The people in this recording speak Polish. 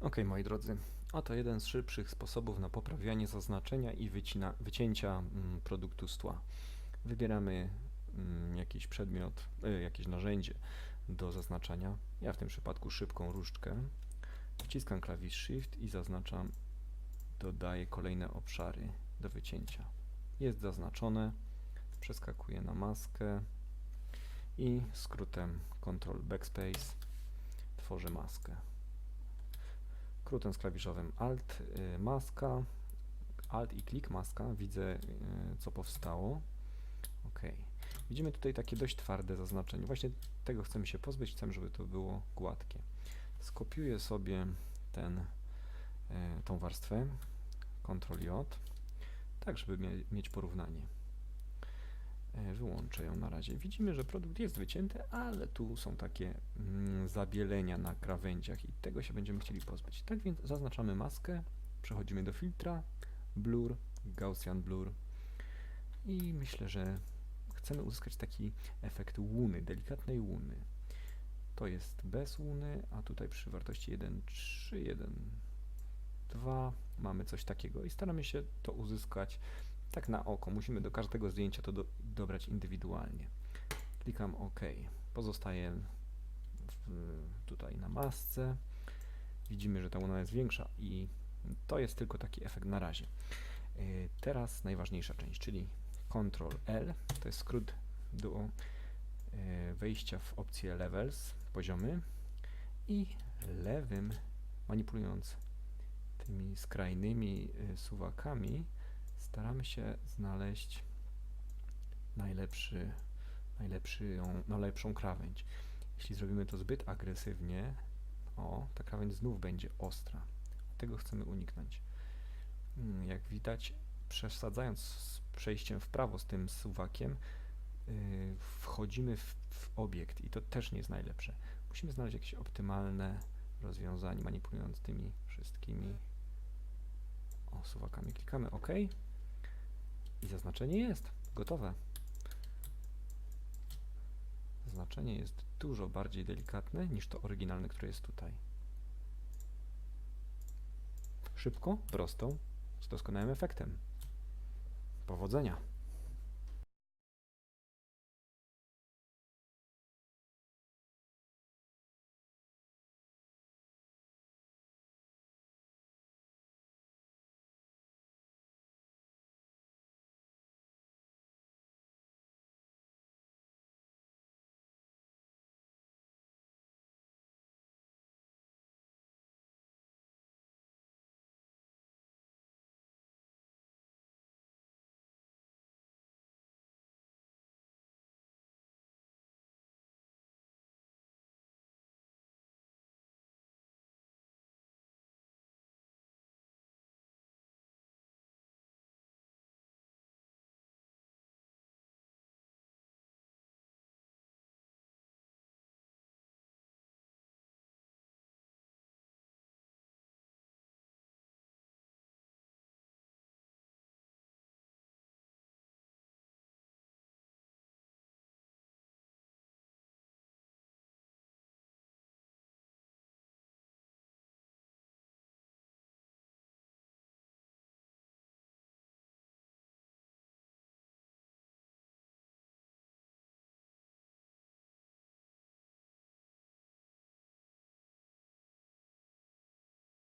Ok, moi drodzy, oto jeden z szybszych sposobów na poprawianie zaznaczenia i wycina, wycięcia mm, produktu z tła. Wybieramy mm, jakiś przedmiot, y, jakieś narzędzie do zaznaczania. Ja w tym przypadku szybką różdżkę. Wciskam klawisz Shift i zaznaczam, dodaję kolejne obszary do wycięcia. Jest zaznaczone, przeskakuję na maskę i skrótem Ctrl Backspace tworzę maskę. Skrótem z klawiszowym Alt, y, maska, Alt i klik maska, widzę y, co powstało. OK. Widzimy tutaj takie dość twarde zaznaczenie. Właśnie tego chcemy się pozbyć, chcemy, żeby to było gładkie. Skopiuję sobie ten, y, tą warstwę, Ctrl J, tak żeby mie mieć porównanie. E, Wyłączę ją na razie. Widzimy, że produkt jest wycięty, ale tu są takie mm, zabielenia na krawędziach i tego się będziemy chcieli pozbyć. Tak więc zaznaczamy maskę, przechodzimy do filtra, blur, Gaussian blur i myślę, że chcemy uzyskać taki efekt łuny, delikatnej łuny. To jest bez łuny, a tutaj przy wartości 1,3, 1,2 mamy coś takiego i staramy się to uzyskać tak na oko. Musimy do każdego zdjęcia to do, dobrać indywidualnie. Klikam OK. Pozostaje w, tutaj na masce. Widzimy, że ta łuna jest większa i to jest tylko taki efekt na razie. Yy, teraz najważniejsza część, czyli Ctrl L, to jest skrót do yy, wejścia w opcję Levels, poziomy i lewym, manipulując tymi skrajnymi yy, suwakami, staramy się znaleźć najlepszy, najlepszą krawędź. Jeśli zrobimy to zbyt agresywnie, o, ta krawędź znów będzie ostra. Tego chcemy uniknąć. Mm, Jak widać, przesadzając z przejściem w prawo z tym suwakiem, yy, wchodzimy w, w obiekt i to też nie jest najlepsze. Musimy znaleźć jakieś optymalne rozwiązanie, manipulując tymi wszystkimi o, suwakami. Klikamy OK i zaznaczenie jest gotowe. Zaznaczenie jest dużo bardziej delikatne niż to oryginalne, które jest tutaj. Szybko, prosto, z doskonałym efektem. Powodzenia!